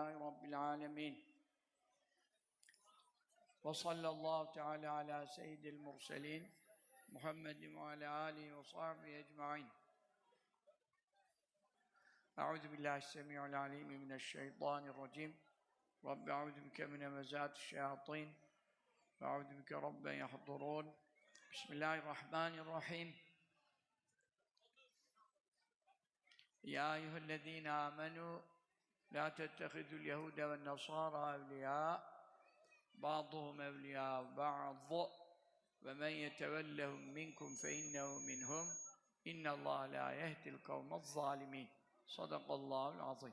لله رب العالمين. وصلى الله تعالى على سيد المرسلين محمد وعلى آله وصحبه أجمعين. أعوذ بالله السميع العليم من الشيطان الرجيم. رب أعوذ بك من مزات الشياطين. وأعوذ بك رب يحضرون. بسم الله الرحمن الرحيم. يا أيها الذين آمنوا لا تتخذوا اليهود والنصارى أولياء بعضهم أولياء بعض ومن يتولهم منكم فإنه منهم. إن الله لا يهدي القوم الظالمين. صدق الله العظيم.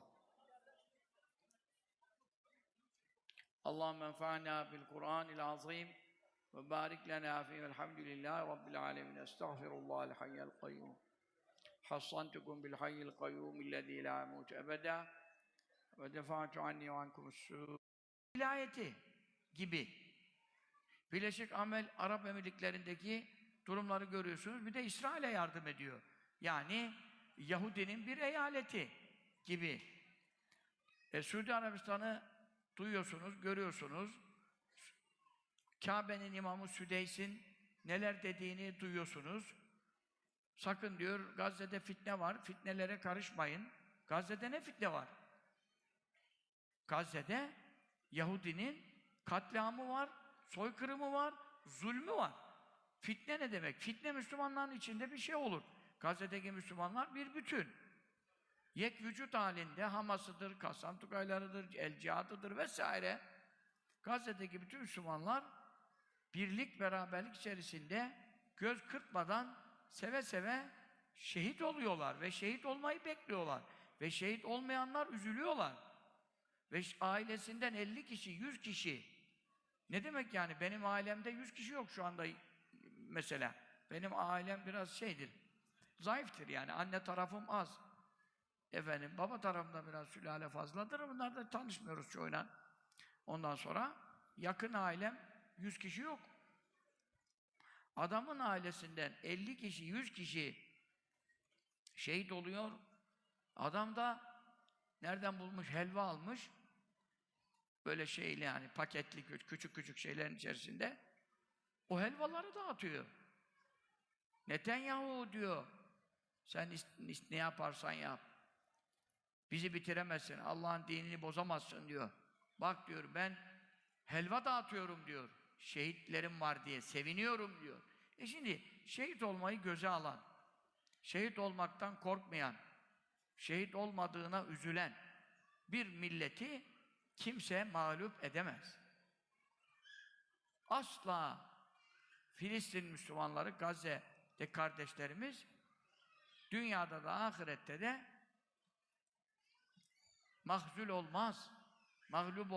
اللهم انفعنا بالقرآن العظيم وبارك لنا فيه. الحمد لله رب العالمين. أستغفر الله الحي القيوم. حصنتكم بالحي القيوم الذي لا يموت أبدا. ve defa'tu anni ankumussu vilayeti gibi. Birleşik Amel Arap Emirlikleri'ndeki durumları görüyorsunuz. Bir de İsrail'e yardım ediyor. Yani Yahudi'nin bir eyaleti gibi. E, Suudi Arabistan'ı duyuyorsunuz, görüyorsunuz. Kabe'nin imamı Südeys'in neler dediğini duyuyorsunuz. Sakın diyor Gazze'de fitne var, fitnelere karışmayın. Gazze'de ne fitne var? Gazze'de Yahudinin katliamı var, soykırımı var, zulmü var. Fitne ne demek? Fitne Müslümanların içinde bir şey olur. Gazze'deki Müslümanlar bir bütün. Yek vücut halinde Hamas'ıdır, Kassam Tukaylarıdır, El Cihadı'dır vesaire. Gazze'deki bütün Müslümanlar birlik, beraberlik içerisinde göz kırpmadan seve seve şehit oluyorlar ve şehit olmayı bekliyorlar. Ve şehit olmayanlar üzülüyorlar. Ve ailesinden 50 kişi, 100 kişi. Ne demek yani? Benim ailemde 100 kişi yok şu anda mesela. Benim ailem biraz şeydir, zayıftır yani. Anne tarafım az. Efendim, baba tarafımda biraz sülale fazladır. Bunlar da tanışmıyoruz çoğuyla. Ondan sonra yakın ailem 100 kişi yok. Adamın ailesinden 50 kişi, 100 kişi şehit oluyor. Adam da nereden bulmuş? Helva almış. Böyle şeyli yani paketli küçük küçük şeylerin içerisinde. O helvaları dağıtıyor. Netanyahu diyor. Sen ne yaparsan yap. Bizi bitiremezsin. Allah'ın dinini bozamazsın diyor. Bak diyor ben helva dağıtıyorum diyor. Şehitlerim var diye seviniyorum diyor. E şimdi şehit olmayı göze alan, şehit olmaktan korkmayan, şehit olmadığına üzülen bir milleti kimse mağlup edemez. Asla Filistin Müslümanları, Gazze'de kardeşlerimiz dünyada da ahirette de mahzul olmaz, mağlup